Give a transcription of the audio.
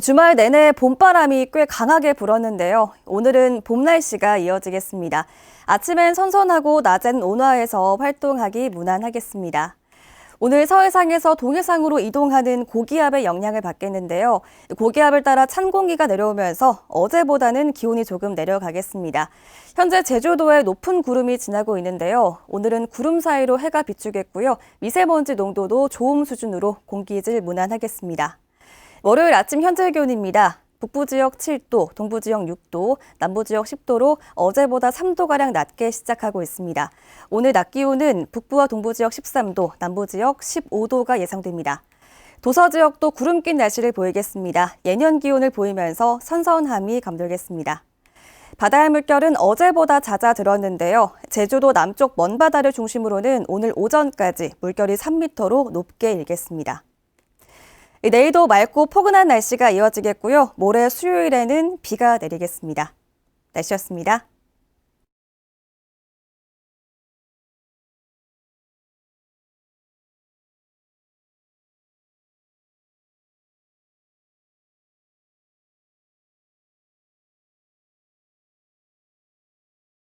주말 내내 봄바람이 꽤 강하게 불었는데요. 오늘은 봄 날씨가 이어지겠습니다. 아침엔 선선하고 낮엔 온화해서 활동하기 무난하겠습니다. 오늘 서해상에서 동해상으로 이동하는 고기압의 영향을 받겠는데요. 고기압을 따라 찬 공기가 내려오면서 어제보다는 기온이 조금 내려가겠습니다. 현재 제주도에 높은 구름이 지나고 있는데요. 오늘은 구름 사이로 해가 비추겠고요. 미세먼지 농도도 좋음 수준으로 공기질 무난하겠습니다. 월요일 아침 현재 기온입니다. 북부 지역 7도, 동부 지역 6도, 남부 지역 10도로 어제보다 3도 가량 낮게 시작하고 있습니다. 오늘 낮 기온은 북부와 동부 지역 13도, 남부 지역 15도가 예상됩니다. 도서 지역도 구름 낀 날씨를 보이겠습니다. 예년 기온을 보이면서 선선함이 감돌겠습니다. 바다의 물결은 어제보다 잦아들었는데요. 제주도 남쪽 먼 바다를 중심으로는 오늘 오전까지 물결이 3m로 높게 일겠습니다. 내일도 맑고 포근한 날씨가 이어지겠고요. 모레 수요일에는 비가 내리겠습니다. 날씨였습니다.